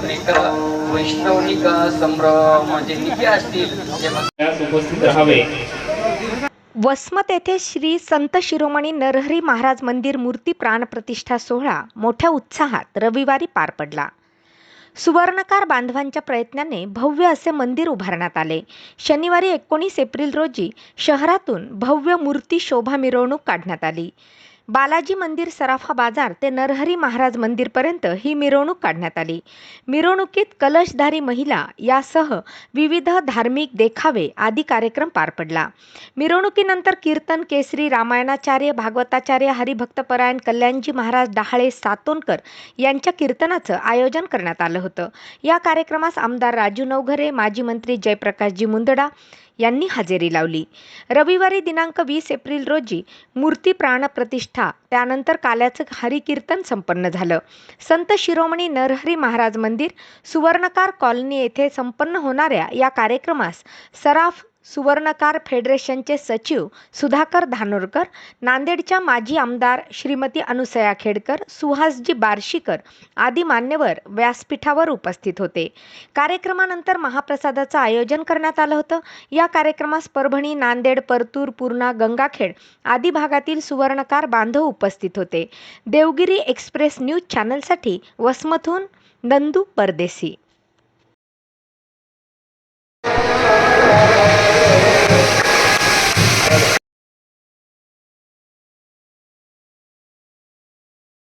Maker वैष्णवनिक संभ्रम निके असतील जे यास उपस्थित राहावे. वसमत येथे श्री संत शिरोमणी नरहरी महाराज मंदिर मूर्ती प्राणप्रतिष्ठा सोहळा मोठ्या उत्साहात रविवारी पार पडला. सुवर्णकार बांधवांच्या प्रयत्नाने भव्य असे मंदिर उभारण्यात आले. शनिवारी एकोणीस एप्रिल रोजी शहरातून भव्य मूर्ती शोभा मिरवणूक काढण्यात आली. बालाजी मंदिर सराफा बाजार ते नरहरी महाराज मंदिरपर्यंत ही मिरवणूक काढण्यात आली. मिरवणुकीत कलशधारी महिला यासह विविध धार्मिक देखावे आदी कार्यक्रम पार पडला. मिरवणुकीनंतर कीर्तन केसरी रामायणाचार्य भागवताचार्य हरिभक्तपरायण कल्याणजी महाराज डहाळे सातोनकर यांच्या कीर्तनाचं आयोजन करण्यात आलं होतं. या कार्यक्रमास आमदार राजू नवघरे माजी मंत्री जयप्रकाशजी मुंदडा यांनी हजेरी लावली. रविवारी दिनांक वीस एप्रिल रोजी मूर्ती प्राणप्रतिष्ठा त्यानंतर काल्याचं हरिकीर्तन संपन्न झालं. संत शिरोमणी नरहरी महाराज मंदिर सुवर्णकार कॉलनी येथे संपन्न होणाऱ्या या कार्यक्रमास सराफ सुवर्णकार फेडरेशनचे सचिव सुधाकर धानोरकर नांदेडच्या माजी आमदार श्रीमती अनुसया खेडकर सुहासजी बार्शीकर आदी मान्यवर व्यासपीठावर उपस्थित होते. कार्यक्रमानंतर महाप्रसादाचं आयोजन करण्यात आलं होतं. या कार्यक्रमास परभणी नांदेड परतूर पूर्णा गंगाखेड आदी भागातील सुवर्णकार बांधव उपस्थित होते. देवगिरी एक्सप्रेस न्यूज चॅनलसाठी वसमतहून नंदू परदेसी.